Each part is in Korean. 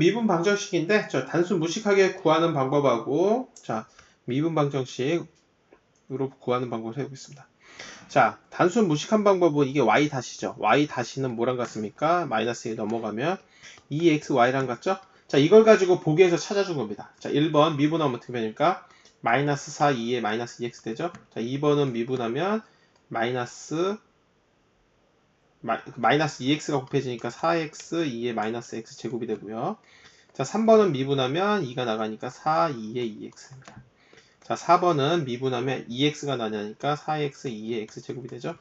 미분 방정식인데 저 단순 무식하게 구하는 방법하고 자 미분 방정식으로 구하는 방법을 해보겠습니다. 자 단순 무식한 방법은 이게 y 다시죠. y 다시는 뭐랑 같습니까? 마이너스 1 넘어가면 2xy랑 같죠? 자 이걸 가지고 보기에서 찾아준 겁니다. 자 1번 미분하면 어떻게 되니까 마이너스 4 2에 마이너스 2x 되죠? 자 2번은 미분하면 마이너스 마이 너스 2x가 곱해지니까 4x 2에 마이너스 x 제곱이 되고요. 자, 3번은 미분하면 2가 나가니까 4, 2에 2x입니다. 자, 4번은 미분하면 2x가 나냐니까 4x 2에 x 제곱이 되죠.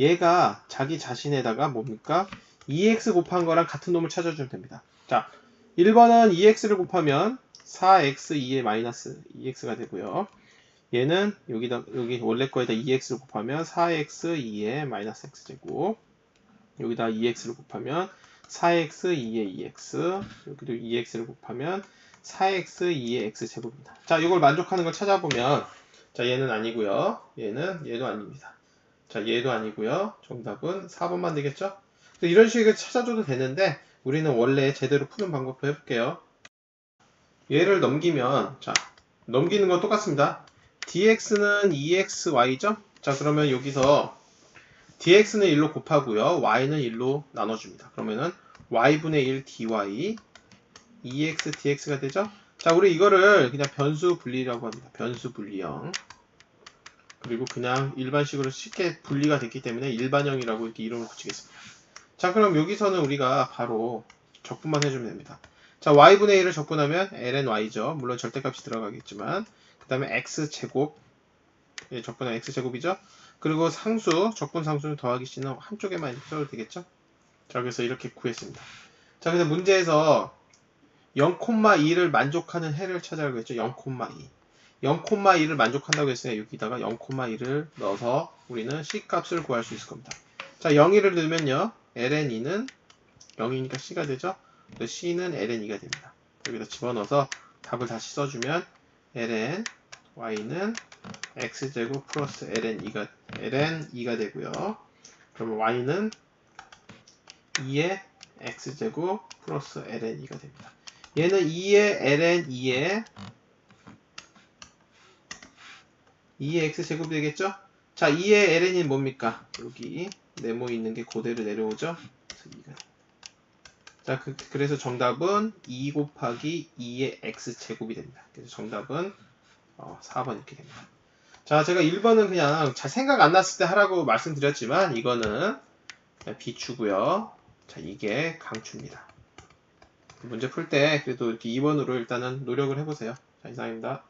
얘가 자기 자신에다가 뭡니까? 2x 곱한 거랑 같은 놈을 찾아주면 됩니다. 자, 1번은 2x를 곱하면 4x 2에 마이너스 2x가 되고요. 얘는 여기다 여기 원래 거에다 2x를 곱하면 4x 2에 마이너스 x 제곱 여기다 2x를 곱하면 4x 2의 2x 여기도 2x를 곱하면 4x 2의 x 제곱입니다. 자, 이걸 만족하는 걸 찾아보면 자, 얘는 아니고요. 얘는 얘도 아닙니다. 자, 얘도 아니고요. 정답은 4번만 되겠죠? 이런 식으로 찾아줘도 되는데 우리는 원래 제대로 푸는 방법도 해볼게요. 얘를 넘기면 자, 넘기는 건 똑같습니다. dx는 2xy죠? 자, 그러면 여기서 dx는 1로 곱하고요. y는 1로 나눠줍니다. 그러면은 y분의 1 dy 2x dx가 되죠? 자, 우리 이거를 그냥 변수 분리라고 합니다. 변수 분리형. 그리고 그냥 일반식으로 쉽게 분리가 됐기 때문에 일반형이라고 이렇게 이름을 붙이겠습니다. 자, 그럼 여기서는 우리가 바로 적분만 해주면 됩니다. 자, y분의 1을 적분하면 ln y죠. 물론 절대값이 들어가겠지만 그 다음에 x제곱 예, 적분하면 x제곱이죠. 그리고 상수, 적분 상수는 더하기 c는 한쪽에만 써도 되겠죠? 자, 그래서 이렇게 구했습니다. 자, 그래서 문제에서 0,2를 만족하는 해를 찾아라고 했죠. 0,2. 0,2를 만족한다고 했으니까 여기다가 0,2를 넣어서 우리는 C값을 구할 수 있을 겁니다. 자, 0,1을 넣으면요. ln2는 0이니까 C가 되죠. C는 ln2가 됩니다. 여기다 집어넣어서 답을 다시 써주면 ln y는 x제곱 플러스 ln 2가 ln 2가 되고요. 그러면 y는 2의 x제곱 플러스 ln 2가 됩니다. 얘는 2의 ln 2의 2의 x제곱이 되겠죠? 자, 2의 ln이 뭡니까? 여기 네모 있는 게 그대로 내려오죠? 그래서 2가 됩니다. 자, 그, 래서 정답은 2 곱하기 2의 x제곱이 됩니다. 그래서 정답은 어, 4번 이렇게 됩니다. 자, 제가 1번은 그냥 잘 생각 안 났을 때 하라고 말씀드렸지만 이거는 비추고요. 자, 이게 강추입니다. 문제 풀 때 그래도 이렇게 2번으로 일단은 노력을 해보세요. 자, 이상입니다.